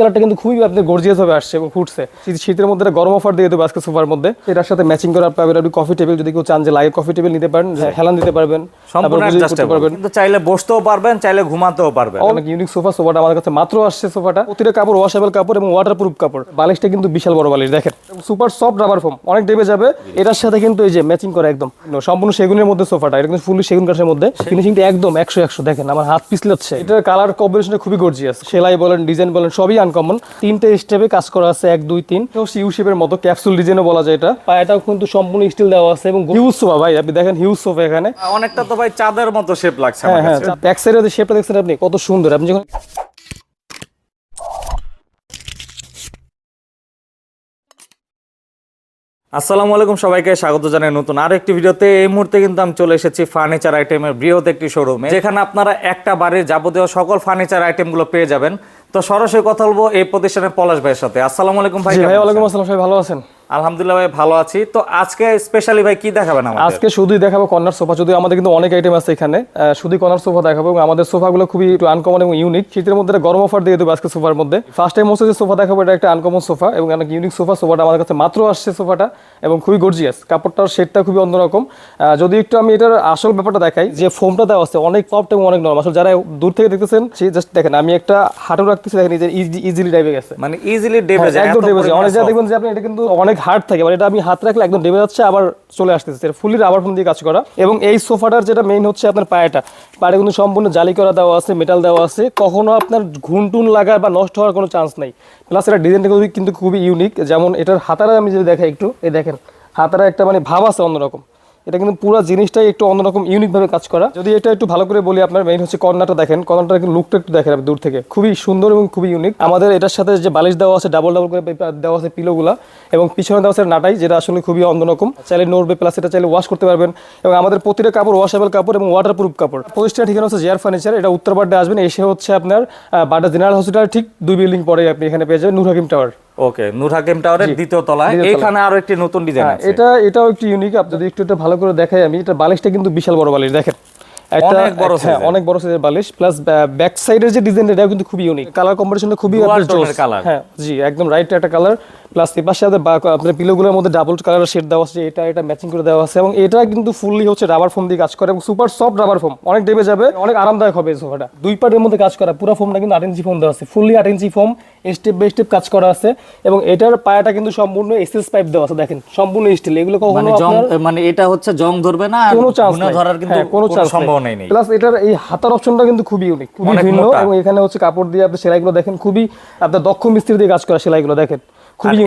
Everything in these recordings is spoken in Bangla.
কালারটা কিন্তু খুবই আপনার গর্জিয়াস ভাবে আসছে এবং ফুটছে। শীতের মধ্যে একটা গরম অফার দিয়ে দেবো আজকে সোফার মধ্যে। এটার সাথে ম্যাচিং করা পাবেন আপনি কফি টেবিল যদি কেউ চান যে লাগে কফি টেবিল নিতে পারেন হেলান দিতে পারবেন কিন্তু চাইলে বসতেও পারবেন চাইলে ঘুমাতেও পারবেন। অনেক ইউনিক সোফা সোফাটা আমাদের কাছে মাত্র আসছে সোফাটা প্রতিটা কাপড় ওয়াশেবল কাপড় এবং ওয়াটারপ্রুফ কাপড়। বালিশটা কিন্তু বিশাল বড় বালিশ দেখেন। সুপার সফট রাবার ফোম অনেক দেবে যাবে। এটার সাথে কিন্তু এই যে ম্যাচিং করা একদম। সম্পূর্ণ সেগুনের মধ্যে সোফাটা এটা কিন্তু ফুললি সেগুন কাঠের মধ্যে। ফিনিশিংটা একদম একশো একশো দেখেন। আমার হাত পিছলাচ্ছে। এটার কালার কম্বিনেশনটা খুবই গর্জিয়াস সেলাই বলেন ডিজাইন বলেন সবই আনকমন তিনটে স্টেপে কাজ করা আছে এক দুই তিন। ইউ শেপের মতো ক্যাপসুল ডিজাইনও বলা যায় এটা। পায়াটাও কিন্তু সম্পূর্ণ স্টিল দেওয়া আছে এবং হিউজ সোফা ভাই আপনি দেখেন হিউজ সোফা এখানে। অনেকটা তো ভাই চাঁদের মতো শেপ লাগছে হ্যাঁ হ্যাঁ ব্যাক সাইডে যে শেপটা দেখছেন আপনি কত সুন্দর। আপনি যখন আসসালামু আলাইকুম সবাইকে স্বাগত জানাই নতুন আরও একটি ভিডিওতে। এই মুহূর্তে কিন্তু আমি চলে এসেছি ফার্নিচার আইটেমের বৃহৎ একটি শোরুমে যেখানে আপনারা একটা বাড়ির যাবতীয় সকল ফার্নিচার আইটেমগুলো পেয়ে যাবেন। তো সরাসরি কথা বলব এই প্রতিষ্ঠানের পলাশ ভাইয়ের সাথে। আসসালামু আলাইকুম ভাই ওয়ালাইকুম আসসালাম সবাই ভালো আছেন? আলহামদুলিল্লাহ ভাই ভালো আছি। তো আজকে স্পেশালি ভাই কি দেখাবেন আমাদের? আজকে শুধুই দেখাবো কর্নার সোফা। যদিও আমাদের কিন্তু অনেক আইটেম আছে এখানে। শুধুই কর্নার সোফা দেখাবো এবং আমাদের সোফাগুলো খুবই একটু আনকমন এবং ইউনিক শীতের মধ্যে গরম অফার দিয়ে দেবো আজকে সোফার মধ্যে। ফার্স্ট টাইম হচ্ছে যে সোফা দেখাবো এটা একটা আনকমন সোফা এবং অনেক ইউনিক সোফা। সোফাটা আমাদের কাছে মাত্র আসছে সোফাটা এবং খুবই গর্জিয়াস কাপড়টার শেডটা খুবই অন্যরকম। যদি একটু আমি এটার আসল ব্যাপারটা দেখাই যে ফোমটা দেওয়া আছে অনেক সফট এবং অনেক নরম আসলে যারা দূর থেকে দেখতেছেন সে জাস্ট দেখেন আমি একটা হাঁটু রাখতেছি দেখেন ইজিলি টাইপে গেছে। মানে ইজিলি ডেবে হ্যাঁ, যায় একদম ডেবে যায়। অনেক জায়গায় দেখবেন যে আপনি এটা কিন্তু অনেক হার্ড থাকে মানে এটা আমি হাত রাখলে একদম ডেবে যাচ্ছে, আবার চলে আসতেছে। ফুলি রাবার ফোন দিয়ে কাজ করা। এবং এই সোফাটার যেটা মেইন হচ্ছে আপনার পায়েটা। পায়ে কিন্তু সম্পূর্ণ জালি করা দেওয়া আছে মেটাল দেওয়া আছে। কখনো আপনার ঘুনটুন লাগার বা নষ্ট হওয়ার কোনো চান্স নেই। প্লাস এটা ডিজাইনটা কিন্তু খুবই ইউনিক যেমন এটার হাতারা আমি যদি দেখাই একটু, এই দেখেন, হাতারা একটা মানে ভাব আছে অন্যরকম। এটা কিন্তু পুরো জিনিসটাই একটু অন্যরকম ইউনিক ভাবে কাজ করা। যদি এটা একটু ভালো করে বলি, আপনার মেইন হচ্ছে কর্নারটা দেখেন। কর্নারটা লুকটা একটু দেখেন দূর থেকে। খুবই সুন্দর এবং খুবই ইউনিক আমাদের এটার সাথে যে বালিশ দেওয়া আছে ডাবল ডাবল করে দেওয়া আছে পিলোগুলা, এবং পিছনে দেওয়া আছে নাটাই, যেটা আসলে খুবই অন্যরকম। চাইলে নড়বে প্লাস এটা চাইলে ওয়াশ করতে পারবেন। এবং আমাদের প্রতিটা কাপড় ওয়াশেবল কাপড় এবং ওয়াটারপ্রুফ কাপড়। প্রতিষ্ঠান ঠিকানা হচ্ছে জেয়ার ফার্নিচার এটা উত্তর বাড্ডে আসবেন। এসে হচ্ছে আপনার বাড্ডা জেনারেল হসপিটাল ঠিক দুই বিল্ডিং পরে আপনি এখানে পেয়ে যাবেন নূর হাকিম টাওয়ার ওকে নূর হাকিম টাওয়ারের দ্বিতীয় তলায়। এখানে আরও একটি নতুন ডিজাইন হ্যাঁ আছে। এটা এটাও একটু ইউনিক আপনি যদি একটু এটা ভালো করে দেখাই আমি এটা বালিশটা কিন্তু বিশাল বড় বালিশ দেখেন। অনেক বড় হ্যাঁ অনেক বড় সাইজের বালিশ প্লাস ব্যাক সাইডের যে ডিজাইন এটাও কিন্তু খুবই ইউনিক কালার কম্বিনেশনটা খুবই কালার। হ্যাঁ। জি একদম রাইট একটা কালার প্লাস এর পাশে আপনার পিলোগুলোর মধ্যে ডাবল কালারের শেড দেওয়া আছে এটা এটা ম্যাচিং করে দেওয়া আছে এবং এটা কিন্তু ফুললি হচ্ছে রাবার ফোম দিয়ে কাজ করে এবং সুপার সফট রাবার ফোম অনেক দেবে যাবে অনেক আরামদায়ক হবে সোফাটা দুই পার্টের মধ্যে কাজ করা পুরো ফোমটা কিন্তু আট ইঞ্চি ফোম দেওয়া আছে ফুললি আট ইঞ্চি ফোম স্টেপ বাই স্টেপ কাজ করা আছে এবং এটার পায়াটা কিন্তু সম্পূর্ণ এসএস পাইপ দেওয়া আছে দেখেন সম্পূর্ণ স্টিল এগুলো কখনো মানে মানে এটা হচ্ছে জং ধরবে না কোনো চান্স ধরার কিন্তু হ্যাঁ, কোনো চান্স সম্ভাবনাই নেই। প্লাস এটার এই হাতার অপশনটা কিন্তু খুবই ইউনিক খুবই ভিন্ন এবং এখানে হচ্ছে কাপড় দিয়ে আপনি সেলাইগুলো দেখেন খুবই আপনার দক্ষ মিস্ত্রি দিয়ে কাজ করা সেলাইগুলো দেখেন।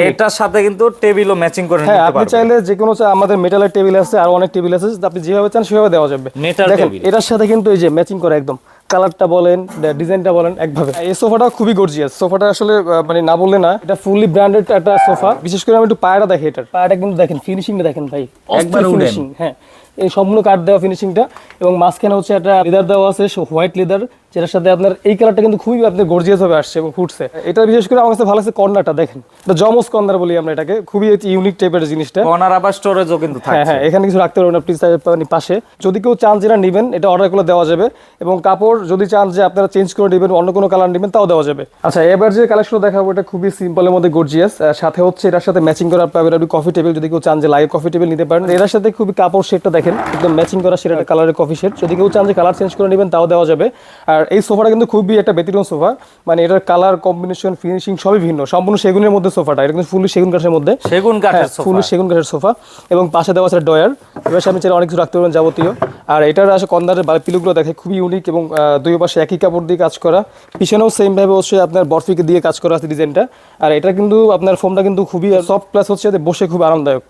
এটার সাথে কিন্তু টেবিলও ম্যাচিং করে হ্যাঁ নিতে আপনি পারবেন। চাইলে যে কোনো আমাদের মেটালের টেবিল আছে আর অনেক টেবিল আছে আপনি যেভাবে চান সেভাবে দেওয়া যাবে। দেখেন এটার সাথে কিন্তু এই যে ম্যাচিং করে একদম। কালারটা বলেন ডিজাইনটা বলেন একভাবে। এই সোফাটা খুবই গর্জিয়াস সোফাটা আসলে মানে না বললে না এটা ফুললি ব্র্যান্ডেড একটা সোফা। বিশেষ করে আমি একটু পায়রা দেখি এটার। পায়রা কিন্তু দেখেন ফিনিশিংটা দেখেন ভাই। একবারে। ফিনিশিং হ্যাঁ। এই সম্পূর্ণ কাঠ দেওয়া ফিনিশিংটা এবং মাঝখানে হচ্ছে একটা লেদার দেওয়া আছে হোয়াইট লেদার যেটার সাথে আপনার এই কালারটা কিন্তু খুবই আপনার গর্জিয়াস ভাবে আসছে এবং ফুটছে। এটা বিশেষ করে আমার কাছে ভালো লাগছে কর্নারটা দেখেন। এটা জমস কর্নার বলি আমরা এটাকে খুবই ইউনিক টাইপের জিনিসটা। কর্নার আবার স্টোরেজও কিন্তু হ্যাঁ হ্যাঁ এখানে কিছু রাখতে পারবেন আপনি চাই- পাশে। যদি কেউ চান যেটা নেবেন এটা অর্ডার করে দেওয়া যাবে এবং কাপড় যদি চান যে আপনারা চেঞ্জ করে নেবেন অন্য কোনো কালার নেবেন তাও দেওয়া যাবে। আচ্ছা এবার যে কালেকশন দেখাবো এটা খুবই সিম্পলের মধ্যে গর্জিয়াস সাথে হচ্ছে এটার সাথে ম্যাচিং করা পাবেন আপনি কফি টেবিল যদি কেউ চান যে লাগে কফি টেবিল নিতে পারেন। এটার সাথে খুবই কাপড় শেডটা দেখেন একদম ম্যাচিং করা সেটা একটা কালারের কফি শেড যদি কেউ চান যে কালার চেঞ্জ করে নেবেন তাও দেওয়া যাবে। আর এই সোফাটা কিন্তু খুবই একটা ব্যতিক্রম সোফা। মানে এটার কালার কম্বিনেশন ফিনিশিং সবই ভিন্ন। সম্পূর্ণ সেগুনের মধ্যে সোফাটা। এটা কিন্তু ফুললি সেগুন কাঠের মধ্যে। সেগুন কাঠের সোফা। ফুল সেগুন কাঠের সোফা। এবং পাশে দেওয়া আছে ডয়ার এবার সামনে চাইলে অনেক কিছু রাখতে পারবেন যাবতীয়। আর এটার আসলে কন্দারের পিলুগুলো দেখে খুবই ইউনিক এবং দুই পাশে একই কাপড় দিয়ে কাজ করা। পিছনেও সেম ভাবে অবশ্যই আপনার বরফিকে দিয়ে কাজ করা আছে ডিজাইনটা আর এটা কিন্তু আপনার ফোমটা কিন্তু খুবই সফট প্লাস হচ্ছে বসে খুব আরামদায়ক।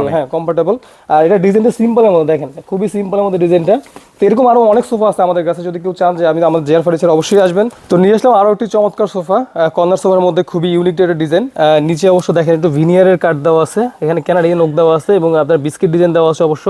অনেক। হ্যাঁ কমফোর্টেবল আর এটা ডিজাইনটা সিম্পলের মধ্যে দেখেন খুবই সিম্পলের মধ্যে ডিজাইনটা তো এরকম আরও অনেক সোফা আছে আমাদের কাছে যদি কেউ চান যে আমি আমাদের জেয়ার ফার্নিচার অবশ্যই আসবেন। তো নিয়ে আসলাম আরও একটি চমৎকার সোফা কর্নার সোফার মধ্যে খুবই ইউনিক একটা ডিজাইন নিচে অবশ্য দেখেন একটু ভিনিয়ারের কাঠ দেওয়া আছে এখানে ক্যানাডিয়ান নোক দেওয়া আছে এবং আপনার বিস্কিট ডিজাইন দেওয়া আছে অবশ্য।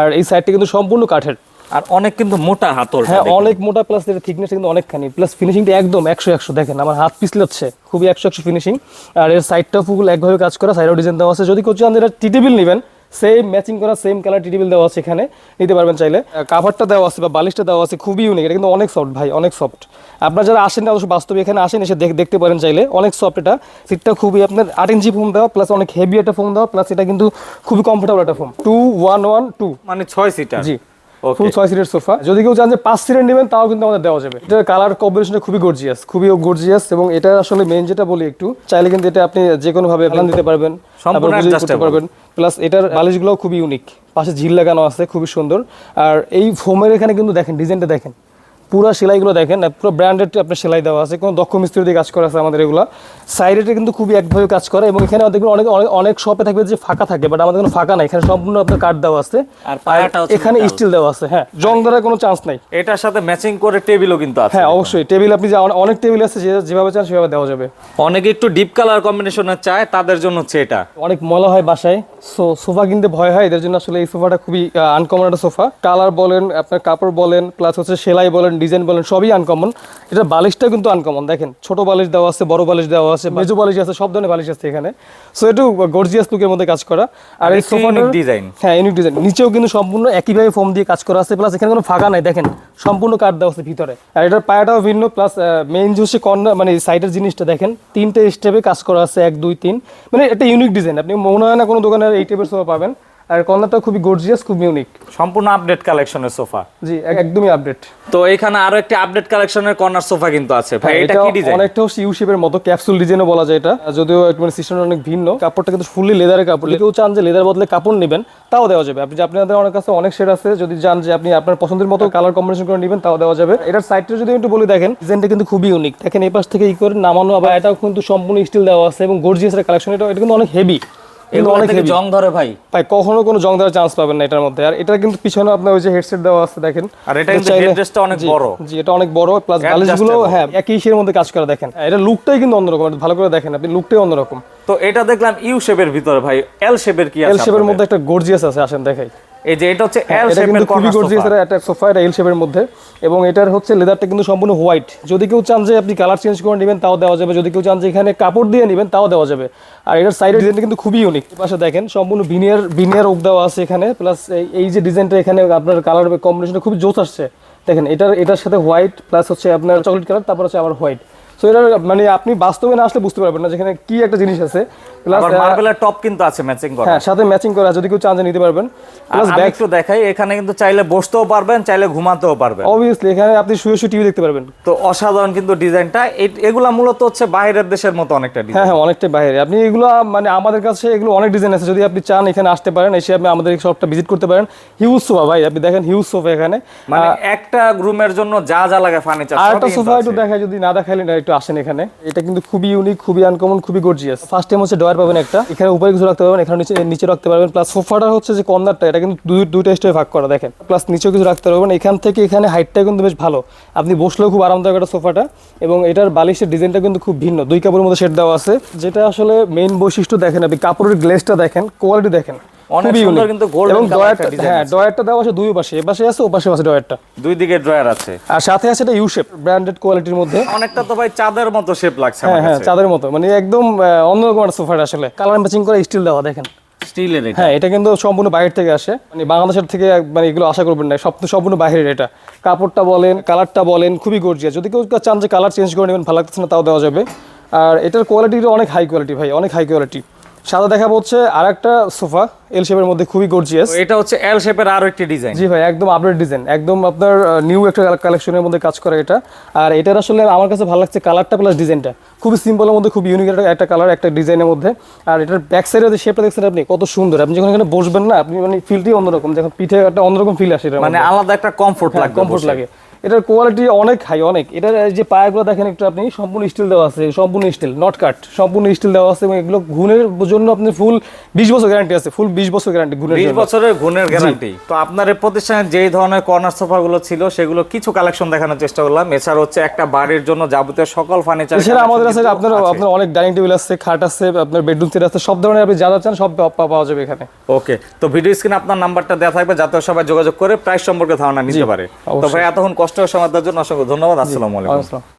আর এই সাইডটা কিন্তু সম্পূর্ণ কাঠের। আর অনেক কিন্তু মোটা হাতল হ্যাঁ অনেক মোটা প্লাস এর থিকনেস কিন্তু অনেকখানি। প্লাস ফিনিশিংটা একদম একশো একশো দেখেন আমার হাত পিছলাচ্ছে খুবই একশো একশো ফিনিশিং আর এর সাইডটা ফুল একভাবে কাজ করা সাইডও ডিজাইন দেওয়া আছে। যদি কেউ চান এটা টি টেবিল নেবেন সেম ম্যাচিং করা সেম কালার টিটিবিল দেওয়া আছে এখানে। নিতে পারবেন চাইলে। কাভারটা দেওয়া আছে বা বালিশটা দেওয়া আছে খুবই ইউনিক এটা কিন্তু অনেক সফট ভাই অনেক সফট আপনারা যারা আসেন না অবশ্য বাস্তবে এখানে আসেন এসে দেখ- দেখতে পারেন চাইলে। অনেক সফট এটা। সিটটা খুবই আপনার আট ইঞ্চি ফোম দেওয়া প্লাস অনেক হেভি একটা ফোম দেওয়া প্লাস এটা কিন্তু খুবই কমফোর্টেবল একটা foam two one one two মানে ছয় সিটার জি. ফুল ছয় সিটের সোফা যদি কেউ চান যে পাঁচ সিটের নেবেন তাও কিন্তু আমাদের দেওয়া যাবে। এটার কালার কম্বিনেশনটা খুবই গর্জিয়াস খুবই গর্জিয়াস এবং এটা আসলে মেন যেটা বলি একটু চাইলে কিন্তু এটা আপনি যে কোনো ভাবে প্ল্যান দিতে পারবেন। পারবেন। প্লাস এটার বালিশগুলো খুবই ইউনিক পাশে ঝিল লাগানো আছে খুবই সুন্দর। আর এই ফোমের এখানে কিন্তু দেখেন ডিজাইনটা দেখেন। পুরো সেলাইগুলো দেখেন পুরো ব্র্যান্ডেড আপনার সেলাই দেওয়া আছে কোনো দক্ষ মিস্ত্রি দিয়ে কাজ করা আছে আমাদের এগুলো। সাইডে কিন্তু খুবই একভাবে কাজ করে এবং এখানে দেখবেন অনেক অনেক শপে থাকবে যে ফাঁকা থাকে বাট আমাদের কোনো ফাঁকা নাই এখানে সম্পূর্ণ আপনার কাঠ দেওয়া আছে। আর পায়াটা এখানে স্টিল দেওয়া আছে হ্যাঁ জং ধরার কোনো চান্স নাই। এটার সাথে ম্যাচিং করে টেবিলও কিন্তু আছে। হ্যাঁ অবশ্যই টেবিল আপনি অনেক টেবিল আছে যেভাবে চান সেভাবে দেওয়া যাবে। অনেকে একটু ডিপ কালার কম্বিনেশনের চায় তাদের জন্য হচ্ছে এটা। অনেক ময়লা হয় বাসায়। সো সোফা কিনতে ভয় হয় এদের জন্য আসলে এই সোফাটা খুবই আনকমন একটা সোফা। কালার বলেন আপনার কাপড় বলেন প্লাস হচ্ছে সেলাই বলেন ডিজাইন বলেন সবই আনকমন এটা বালিশটা কিন্তু আনকমন দেখেন ছোট বালিশ দেওয়া আছে বড় বালিশ দেওয়া আছে মেজো বালিশ আছে। সব ধরনের বালিশ আছে এখানে। সো একটু গর্জিয়াস লুকের মধ্যে কাজ করা। আর এই একটু সোফাটার design। হ্যাঁ ইউনিক ডিজাইন নিচেও কিন্তু সম্পূর্ণ একইভাবে ফোম দিয়ে কাজ করা আছে প্লাস এখানে কোনো ফাঁকা নাই। দেখেন সম্পূর্ণ কাঠ দেওয়া আছে ভিতরে। আর এটার পায়াটাও ভিন্ন প্লাস মেইন যে হচ্ছে কর্নার মানে সাইডের জিনিসটা দেখেন তিনটে স্টেপে কাজ করা আছে এক দুই তিন। মানে এটা ইউনিক ডিজাইন আপনি মনে হয় না কোনো দোকানে এই টাইপের সোফা পাবেন। আর কর্নারটা খুবই গর্জিয়াস খুব ইউনিক সম্পূর্ণ আপডেট কালেকশনের সোফা জি একদমই আপডেট তো এখানে আরও একটি আপডেট কালেকশনের কর্নার সোফা কিন্তু আছে। ভাই এটা কি ডিজাইন অনেকটা ইউ শেপের মতো ক্যাপসুল ডিজাইনও বলা যায় এটা। যদিও মানে সিস্টেম অনেক ভিন্ন কাপড়টা কিন্তু ফুললি লেদারের কাপড়। কেউ চান যে লেদার বদলে কাপড় নেবেন তাও দেওয়া যাবে। আপনি আপনাদের অনেক কাছে অনেক শেড আছে যদি চান যে আপনি আপনার পছন্দের মতো কালার কম্বিনেশন করে নেবেন তাও দেওয়া যাবে। এটার সাইডটা যদি একটু বলি দেখেন ডিজাইনটা কিন্তু খুবই ইউনিক দেখেন এই পাশ থেকে ই করে নামানো আবার এটাও কিন্তু সম্পূর্ণ স্টিল দেওয়া আছে এবং গর্জিয়াস এর কালেকশন এটা এটা কিন্তু অনেক হেভি এগুলো থেকে জং ধরে ভাই। ভাই কখনো কোনো জং দেওয়ার চান্স পাবেন না এটার মধ্যে। আর এটা কিন্তু পিছনে আপনার ওই যে হেডসেট দেওয়া আছে দেখেন। আর এটা কিন্তু চাইলে- অনেক বড়। জি এটা অনেক বড় প্লাস বালিশগুলো হ্যাঁ একই ইসের মধ্যে কাজ করা দেখেন। এটা লুকটাই কিন্তু অন্যরকম ভালো করে দেখেন আপনি লুকটাই অন্যরকম। তো এটা দেখলাম ইউ শেপের ভিতরে ভাই এল শেপের কি আছে এল শেপের মধ্যে একটা গর্জিয়াস আছে আসেন দেখাই। এই যে এটা হচ্ছে এল এটা শেপের কর্নার সোফা। একটা সোফা এটা এল শেপের মধ্যে। এবং এটার হচ্ছে লেদারটা কিন্তু সম্পূর্ণ হোয়াইট যদি কেউ চান যে আপনি কালার চেঞ্জ করে নেবেন তাও দেওয়া যাবে। যদি কেউ চান যে এখানে কাপড় দিয়ে নেবেন তাও দেওয়া যাবে। আর এটার সাইডের ডিজাইনটা কিন্তু খুবই ইউনিক পাশে দেখেন সম্পূর্ণ বিনিয়ার বিনিয়ার ওক দেওয়া আছে এখানে। প্লাস এই যে ডিজাইনটা এখানে আপনার কালার কম্বিনেশনটা খুব জোস আসছে। দেখেন এটার এটার সাথে হোয়াইট প্লাস হচ্ছে আপনার চকলেট কালার তারপর হচ্ছে আবার হোয়াইট সো এটার মানে আপনি বাস্তবে না আসলে বুঝতে পারবেন না যেখানে কি একটা জিনিস আছে প্লাস মার্বেলের টপ কিন্তু আছে ম্যাচিং করা হ্যাঁ সাথে ম্যাচিং করা যদি কেউ চান নিতে পারবেন। প্লাস একটু দেখাই এখানে কিন্তু চাইলে বসতেও পারবেন চাইলে ঘুমাতেও পারবেন। অবভিয়াসলি এখানে আপনি শুয়ে শুয়ে টিভি দেখতে পারবেন। তো অসাধারণ কিন্তু ডিজাইনটা। এগুলা মূলত হচ্ছে বাইরের দেশের মতো অনেকটা হ্যাঁ ডিজাইন হ্যাঁ অনেকটাই বাইরে। আপনি এগুলো মানে আমাদের কাছে এগুলো অনেক ডিজাইন আছে। যদি আপনি চান এখানে আসতে পারেন এসে আপনি আমাদের শপটা ভিজিট করতে পারেন। হিউজ সোফা ভাই আপনি দেখেন হিউজ সোফা এখানে। মানে একটা রুমের জন্য যা যা লাগে ফার্নিচার আর একটা সোফা একটু দেখায় যদি না দেখাইলেন একটু আসেন এখানে। এটা কিন্তু খুবই ইউনিক খুবই আনকমন খুবই গর্জিয়াস ফার্স্ট টাইম হচ্ছে ডয়ার পাবেন একটা। এখানে উপরে কিছু রাখতে পারবেন, এখানে নিচে রাখতে পারবেন। প্লাস সোফাটা হচ্ছে যে কর্নারটা, এটা কিন্তু দুই দুইটা স্টেপে ভাগ করা, দেখেন। প্লাস নিচেও কিছু রাখতে পারবেন। এখান থেকে এখানে হাইটটা কিন্তু বেশ ভালো। আপনি বসলেও খুব আরামদায়ক একটা সোফাটা। এবং এটার বালিশের ডিজাইনটা কিন্তু খুব ভিন্ন। দুই কাপড়ের মধ্যে সেট দেওয়া আছে। যেটা আসলে মেইন বৈশিষ্ট্য দেখেন আপনি, কাপড়ের গ্লেসটা দেখেন কোয়ালিটি দেখেন। অনেক সুন্দর কিন্তু design হ্যাঁ আছে। দেওয়া আছে দুই পাশে এ আছে ও আছে ডয়ারটা দুই দিকে ড্রয়ার আছে। আর সাথে আছে এটা ইউ শেপ ব্র্যান্ডেড কোয়ালিটির মধ্যে। অনেকটা তো ভাই চাঁদের মতো শেপ লাগছে হ্যাঁ হ্যাঁ চাঁদের মতো মানে একদম অন্যরকম একটা সোফাটা আসলে। কালার ম্যাচিং করে স্টিল দেওয়া দেখেন। স্টিলের এটা। হ্যাঁ এটা কিন্তু সম্পূর্ণ বাইরে থেকে আসে। মানে বাংলাদেশের থেকে মানে এগুলো আশা করবেন না সব সম্পূর্ণ বাইরের এটা। কাপড়টা বলেন কালারটা বলেন খুবই গর্জিয়াস যদি কেউ চান যে কালার চেঞ্জ করে নেবেন ভালো লাগতেছে না তাও দেওয়া যাবে। আর এটার কোয়ালিটিটা অনেক হাই কোয়ালিটি ভাই অনেক হাই কোয়ালিটি সাদা দেখাবো হচ্ছে আর একটা সোফা এল শেপের মধ্যে খুবই গর্জিয়াস এটা হচ্ছে এল শেপের আরও একটি ডিজাইন জি ভাই একদম আপডেট ডিজাইন একদম আপনার নিউ একটা কালেকশনের মধ্যে কাজ করা এটা। আর এটার আসলে আমার কাছে ভালো লাগছে কালারটা প্লাস ডিজাইনটা খুবই সিম্পলের মধ্যে খুব ইউনিক একটা কালার একটা ডিজাইনের মধ্যে। আর এটার ব্যাক সাইডে যে শেপটা দেখছেন আপনি কত সুন্দর। আপনি যখন এখানে বসবেন না আপনি মানে ফিলটাই অন্যরকম যখন পিঠে একটা অন্যরকম ফিল আসে মানে আলাদা একটা কমফোর্ট লাগবে কমফোর্ট লাগে। এটার কোয়ালিটি অনেক হাই অনেক। এটার যে পায়াগুলো দেখেন একটু আপনি সম্পূর্ণ স্টিল দেওয়া আছে সম্পূর্ণ স্টিল নট কাট সম্পূর্ণ স্টিল দেওয়া আছে এবং এগুলো ঘুনের জন্য আপনি ফুল বিশ বছর গ্যারান্টি আছে ফুল বিশ বছর গ্যারান্টি ঘুনের বিশ বছরের গুণের গ্যারান্টি তো আপনার এই প্রতিষ্ঠানে যেই ধরনের কর্নার সোফা গুলো ছিল সেগুলো কিছু কালেকশন দেখানোর চেষ্টা করলাম। এছাড়া হচ্ছে একটা বাড়ির জন্য যাবতীয় সকল ফার্নিচার এছাড়া আমাদের আছে আপনার আপনার অনেক ডাইনিং টেবিল আছে খাট আছে আপনার বেডরুম সেট আছে সব ধরনের আপনি যা যা চান সব পাওয়া যাবে এখানে। ওকে তো ভিডিও স্ক্রিনে আপনার নাম্বারটা দেওয়া থাকবে যাতে সবাই যোগাযোগ করে প্রাইস সম্পর্কে ধারণা নিতে পারে। তো ভাই এতক্ষণ কষ্ট সময় সমাধানের জন্য অসংখ্য ধন্যবাদ। আসসালামু আলাইকুম।